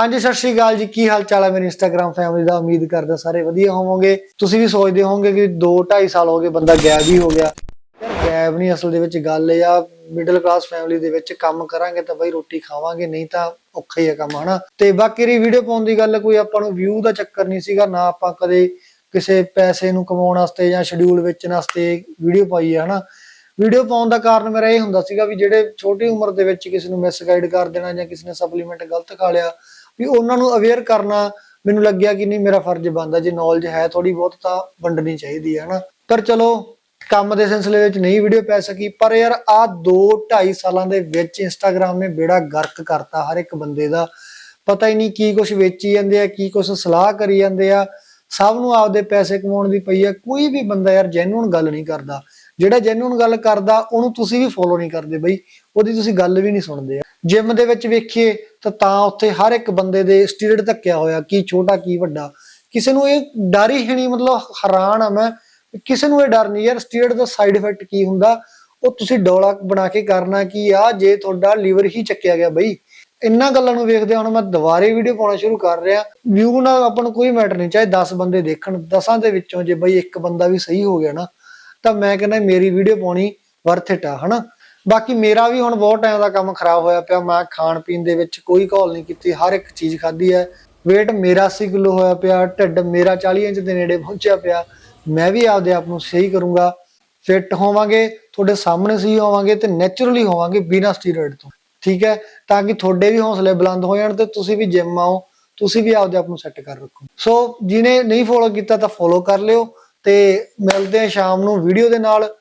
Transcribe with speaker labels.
Speaker 1: ਹਾਂਜੀ, ਸਤਿ ਸ਼੍ਰੀ ਅਕਾਲ ਜੀ। ਕੀ ਹਾਲ ਚਾਲ ਹੈ ਮੇਰੀ ਇੰਸਟਾਗ੍ਰam ਫੈਮਿਲੀ ਦਾ? ਉਮੀਦ ਕਰਦਾ ਸਾਰੇ ਵਧੀਆ ਹੋਵੋਗੇ। ਤੁਸੀਂ ਵੀ ਸੋਚਦੇ ਹੋਵੋਗੇ ਕਿ 2 2.5 ਸਾਲ ਹੋ ਗਏ ਬੰਦਾ ਗਾਇਬ ਹੀ ਹੋ ਗਿਆ। ਯਾਰ, ਗਾਇਬ ਨਹੀਂ ਅਸਲ ਦੇ ਵਿੱਚ ਗੱਲ ਇਹ ਆ ਮਿਡਲ ਕਲਾਸ ਫੈਮਿਲੀ ਦੇ ਵਿੱਚ ਕੰਮ ਕਰਾਂਗੇ ਤਾਂ ਬਈ ਰੋਟੀ ਖਾਵਾਂਗੇ, ਨਹੀਂ ਤਾਂ ਔਖਾ ਹੀ ਆ ਕੰਮ, ਹਨਾ? ਤੇ ਬਾਕੀ ਰੀ ਵੀਡੀਓ ਪਾਉਣ ਦੀ ਗੱਲ, ਕੋਈ ਆਪਾਂ ਨੂੰ ਵਿਊ ਦਾ ਚੱਕਰ ਨਹੀਂ ਸੀਗਾ, ਨਾ ਆਪਾਂ ਕਦੇ ਕਿਸੇ ਪੈਸੇ ਨੂੰ ਕਮਾਉਣ ਵਾਸਤੇ ਜਾਂ ਸ਼ਡਿਊਲ ਵੇਚਣ ਵਾਸਤੇ ਵੀਡੀਓ ਪਾਈ ਹੈ ਹਨਾ? ਵੀਡੀਓ ਪਾਉਣ ਦਾ ਕਾਰਨ ਮੇਰਾ ਇਹ ਹੁੰਦਾ ਸੀਗਾ ਵੀ ਜਿਹੜੇ ਛੋਟੀ ਉਮਰ ਦੇ ਵਿੱਚ ਕਿਸੇ ਨੂੰ ਮਿਸਗਾਈਡ ਕਰ ਦੇਣਾ ਜਾਂ ਕਿਸੇ ਨੇ ਸਪਲੀਮੈਂਟ ਗਲਤ ਖਾ ਲਿਆ ਵੀ ਉਹਨਾਂ ਨੂੰ ਅਵੇਅਰ ਕਰਨਾ ਮੈਨੂੰ ਲੱਗਿਆ ਕਿ ਨਹੀਂ ਮੇਰਾ ਫਰਜ਼ ਬਣਦਾ, ਜੇ ਨੌਲੇਜ ਹੈ ਥੋੜੀ ਬਹੁਤ ਤਾਂ ਵੰਡਣੀ ਚਾਹੀਦੀ ਹੈ, ਹਨਾ? ਪਰ ਚਲੋ, ਕੰਮ ਦੇ ਸਿਲਸਿਲੇ ਵਿੱਚ ਨਹੀਂ ਵੀਡੀਓ ਪੈ ਸਕੀ, ਪਰ ਯਾਰ ਆ 2 2.5 ਸਾਲਾਂ ਦੇ ਵਿੱਚ ਇੰਸਟਾਗ੍ਰam ਨੇ ਬੇੜਾ ਗਰਕ ਕਰਤਾ ਹਰ ਇੱਕ ਬੰਦੇ ਦਾ। ਪਤਾ ਹੀ ਨਹੀਂ ਕੀ ਕੁਝ ਵੇਚੀ ਜਾਂਦੇ ਆ, ਕੀ ਕੁਝ ਸਲਾਹ ਕਰੀ ਜਾਂਦੇ ਆ। ਸਭ ਨੂੰ ਆਪਦੇ ਪੈਸੇ ਕਮਾਉਣ ਦੀ ਪਈ ਆ, ਕੋਈ ਵੀ ਬੰਦਾ ਯਾਰ ਜੈਨੂਨ ਗੱਲ ਨਹੀਂ ਕਰਦਾ। ਜਿਹੜਾ ਜੈਨੂਨ ਗੱਲ ਕਰਦਾ, ਉਹਨੂੰ ਤੁਸੀਂ ਵੀ ਫੋਲੋ ਨਹੀਂ ਕਰਦੇ ਬਈ, ਉਹਦੀ ਤੁਸੀਂ ਗੱਲ ਵੀ ਨਹੀਂ ਸੁਣਦੇ। ਜਿਮ ਦੇ ਵਿੱਚ ਵੇਖੀਏ ਤਾਂ ਤਾਂ ਉੱਥੇ ਹਰ ਇੱਕ ਬੰਦੇ ਦੇ ਸਟੀਰਡ ਧੱਕਿਆ ਹੋਇਆ, ਕੀ ਛੋਟਾ, ਕੀ ਵੱਡਾ। ਕਿਸੇ ਨੂੰ ਇਹ ਡਰ ਹੀ ਨਹੀਂ, ਮਤਲਬ ਹੈਰਾਨ ਆ ਮੈਂ ਕਿਸੇ ਨੂੰ ਇਹ ਡਰ ਨਹੀਂ ਯਾਰ ਸਟੀਰਡ ਦਾ ਸਾਈਡ ਇਫੈਕਟ ਕੀ ਹੁੰਦਾ? ਉਹ ਤੁਸੀਂ ਡੋਲਾ ਬਣਾ ਕੇ ਕਰਨਾ ਕੀ ਆ, ਜੇ ਤੁਹਾਡਾ ਲੀਵਰ ਹੀ ਚੱਕਿਆ ਗਿਆ ਬਈ। ਇੰਨਾ ਗੱਲਾਂ ਨੂੰ ਵੇਖਦੇ ਹੁਣ, ਮੈਂ ਦੁਬਾਰੇ ਵੀਡੀਓ ਪਾਉਣਾ ਸ਼ੁਰੂ ਕਰ ਰਿਹਾ। ਵਿਊ ਨਾਲ ਆਪਾਂ ਨੂੰ ਕੋਈ ਮੈਟਰ ਨਹੀਂ, ਚਾਹੇ 10 ਬੰਦੇ ਦੇਖਣ 10ਾਂ ਦੇ ਵਿੱਚੋਂ ਜੇ ਬਈ ਇੱਕ ਬੰਦਾ ਵੀ ਸਹੀ ਹੋ ਗਿਆ ਨਾ, ਤਾਂ ਮੈਂ ਕਹਿੰਦਾ ਮੇਰੀ ਵੀਡੀਓ ਪਾਉਣੀ ਵਰਥ ਇਟ ਆ, ਹਨਾ? ਬਾਕੀ ਮੇਰਾ ਵੀ ਹੁਣ ਬਹੁਤ ਟਾਈਮ ਦਾ ਕੰਮ ਖਰਾਬ ਹੋਇਆ ਪਿਆ। ਮੈਂ ਖਾਣ ਪੀਣ ਦੇ ਵਿੱਚ ਕੋਈ ਘੋਲ ਨਹੀਂ ਕੀਤੀ। ਹਰ ਇੱਕ ਚੀਜ਼ ਖਾਧੀ ਹੈ। weight ਮੇਰਾ 80 ਕਿਲੋ ਹੋਇਆ ਪਿਆ। ਢਿੱਡ ਮੇਰਾ 40 ਇੰਚ ਦੇ ਨੇੜੇ ਪਹੁੰਚਿਆ ਪਿਆ। ਮੈਂ ਵੀ ਆਪਦੇ ਆਪ ਨੂੰ ਸਹੀ ਕਰੂੰਗਾ। ਫਿੱਟ ਹੋਵਾਂਗੇ। ਤੁਹਾਡੇ ਸਾਹਮਣੇ ਸਹੀ ਹੋਵਾਂਗੇ ਤੇ ਨੇਚਰਲੀ ਹੋਵਾਂਗੇ ਬਿਨਾਂ ਸਟੀਰੋਇਡ ਤੋਂ। ਠੀਕ ਹੈ? ਤਾਂ ਕਿ ਤੁਹਾਡੇ ਵੀ ਹੌਸਲੇ ਬੁਲੰਦ ਹੋ ਜਾਣ ਤੇ ਤੁਸੀਂ ਵੀ ਜਿਮ ਆਓ। ਤੁਸੀਂ ਵੀ ਆਪਦੇ ਆਪ ਨੂੰ ਸੈੱਟ ਕਰ ਰੱਖੋ। ਸੋ ਜਿਹਨੇ ਨਹੀਂ ਫੋਲੋ ਕੀਤਾ ਤਾਂ ਫੋਲੋ ਕਰ ਲਿਓ ਤੇ ਮਿਲਦੇ ਆ ਸ਼ਾਮ ਨੂੰ ਵੀਡੀਓ ਦੇ ਨਾਲ।